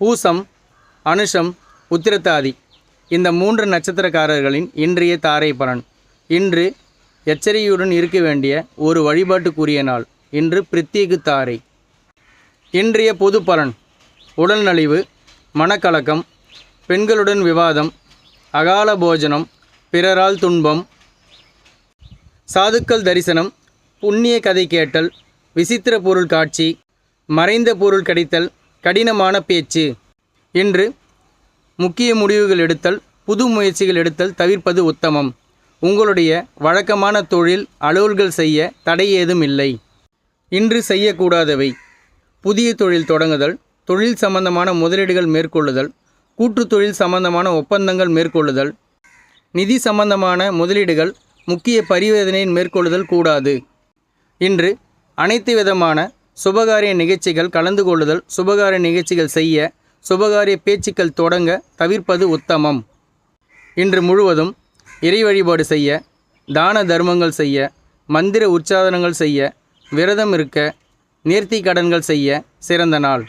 பூசம் அனுஷம் உத்திரத்தாதி. இந்த மூன்று நட்சத்திரக்காரர்களின் இன்றைய தாரை பலன். இன்று எச்சரிக்கையுடன் இருக்க வேண்டிய ஒரு வழிபாட்டுக்குரிய நாள். இன்று பிரித்திகு தாரை. இன்றைய பொது பலன். உடல் நலிவு மனக்கலக்கம் பெண்களுடன் விவாதம் அகால போஜனம் பிறரால் துன்பம் சாதுக்கள் தரிசனம் புண்ணிய கதை கேட்டல் விசித்திர பொருள் காட்சி மறைந்த பொருள் கிடைத்தல் கடினமான பேச்சு. இன்று முக்கிய முடிவுகள் எடுத்தல் புது முயற்சிகள் எடுத்தல் தவிர்ப்பது உத்தமம். உங்களுடைய வழக்கமான தொழில் அலுவல்கள் செய்ய தடை ஏதும் இல்லை. இன்று செய்யக்கூடாதவை. புதிய தொழில் தொடங்குதல் தொழில் சம்பந்தமான முதலீடுகள் மேற்கொள்ளுதல் கூட்டு தொழில் சம்பந்தமான ஒப்பந்தங்கள் மேற்கொள்ளுதல் நிதி சம்பந்தமான முதலீடுகள் முக்கிய பரிவர்த்தனையின் மேற்கொள்ளுதல் கூடாது. இன்று அனைத்து விதமான சுபகாரிய நிகழ்ச்சிகள் கலந்து கொள்ளுதல் சுபகாரிய நிகழ்ச்சிகள் செய்ய சுபகாரிய பேச்சுக்கள் தொடங்க தவிர்ப்பது உத்தமம். இன்று முழுவதும் இறை வழிபாடு செய்ய தான தர்மங்கள் செய்ய மந்திர உச்சாரணங்கள் செய்ய விரதம் இருக்க நேர்த்தி கடன்கள் செய்ய சிறந்த நாள்.